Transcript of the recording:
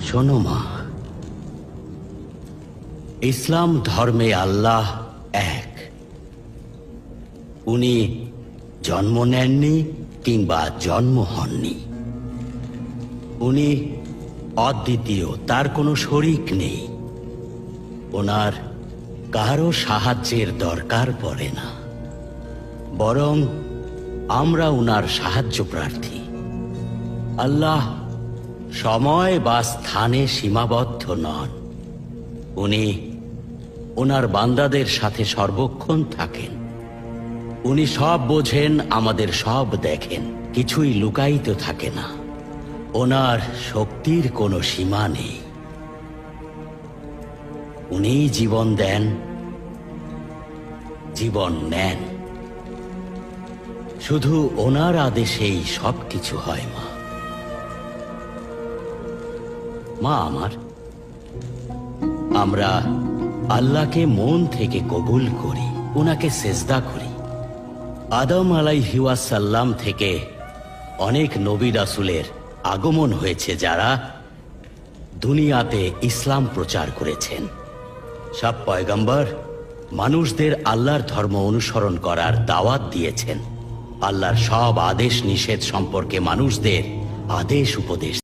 শোনো মা। ইসলাম ধর্মে আল্লাহ এক। উনি জন্ম নেননি কিংবা জন্ম হননি। উনি অদ্বিতীয়, তার কোনো শরিক নেই। ওনার কারও সাহায্যের দরকার পড়ে না। বরং আমরা উনার সাহায্য প্রার্থী। আল্লাহ সময় বা স্থানে সীমাবদ্ধ নন। উনি ওনার বান্দাদের সাথে সর্বক্ষণ থাকেন। উনি সব বোঝেন, আমাদের সব দেখেন, কিছুই লুকায়িত থাকে না। ওনার শক্তির কোনো সীমা নেই। উনি জীবন দেন, জীবন নেন। শুধু ওনার আদেশেই সবকিছু হয়, মা। মা আমার, আমরা আল্লাহকে মন থেকে কবুল করি ওনাকে সেজদা করি। আদম সাল্লাম থেকে অনেক নবী রাসুলের আগমন হয়েছে যারা দুনিয়াতে ইসলাম প্রচার করেছেন। সব পয়গম্বর মানুষদের আল্লাহর ধর্ম অনুসরণ করার দাওয়াত দিয়েছেন। আল্লাহর সব আদেশ নিষেধ সম্পর্কে মানুষদের আদেশ উপদেশ